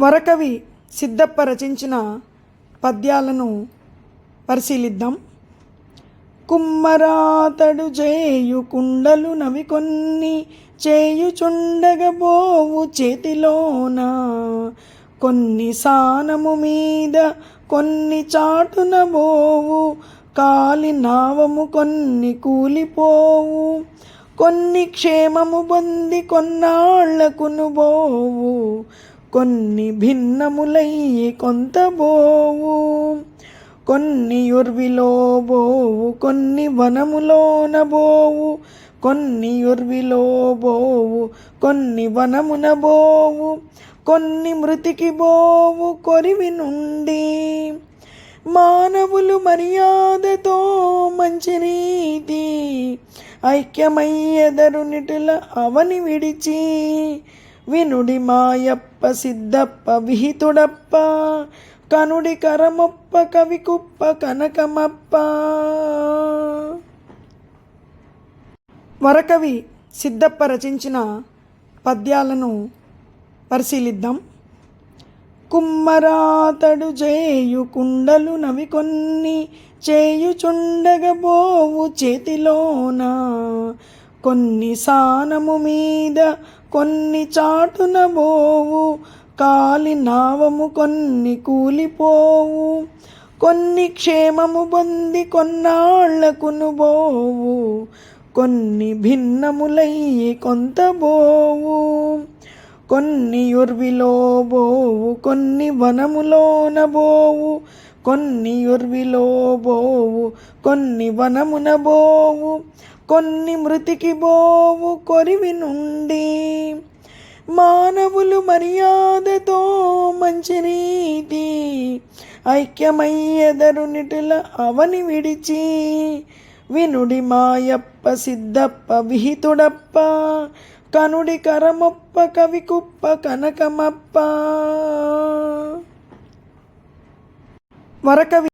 వరకవి సిద్ధప్ప రచించిన పద్యాలను పరిశీలిద్దాం. కుమ్మరాతడు చేయు కుండలు నవి కొన్ని చేయుచుండగబోవు చేతిలోన. కొన్ని సానము మీద కొన్ని చాటున బోవు కాలి నావము కొన్ని కూలిపోవు. కొన్ని క్షేమము పొంది కొన్నాళ్ళకును బోవు కొన్ని భిన్నములయ్యి కొంత బోవు కొన్ని ఉర్విలో బోవు కొన్ని వనములోన బోవు కొన్ని ఉర్విలో బోవు కొన్ని వనమున బోవు కొన్ని మృతికి బోవు కొరివి నుండి మానవులు మర్యాదతో మంచి రీతి ఐక్యమయ్యెదరునిటుల అవని విడిచి వినుడి మాయప్ప సిద్ధప్ప విహితుడప్ప కనుడి కరమొప్ప కవి కుప్ప కనకమప్ప. వరకవి సిద్ధప్ప రచించిన పద్యాలను పరిశీలిద్దాం. కుమ్మరాతడు చేయు కుండలు నవి కొన్ని చేయుచుండగబోవు చేతిలోన. కొన్ని సానము మీద కొన్ని చాటున బోవు కాలి నావము కొన్ని కూలిపోవు. కొన్ని క్షేమము పొంది కొన్నాళ్ళకును బోవు కొన్ని భిన్నములయ్యి కొంత బోవు. కొన్ని ఉర్విలో బోవు కొన్ని వనములోన బోవు. కొన్ని ఉర్విలో బోవు కొన్ని వనమున బోవు. కొన్ని మృతికి బోవు కొరివి నుండి. మానవులు మర్యాదతో మంచి రీతి ఐక్యమయ్యెదరునిటుల అవని విడిచి. వినుడి మాయప్ప సిద్ధప్ప విహితుడప్ప. కనుడి కరమొప్ప కవి కుప్ప కనకమప్ప. వరకవి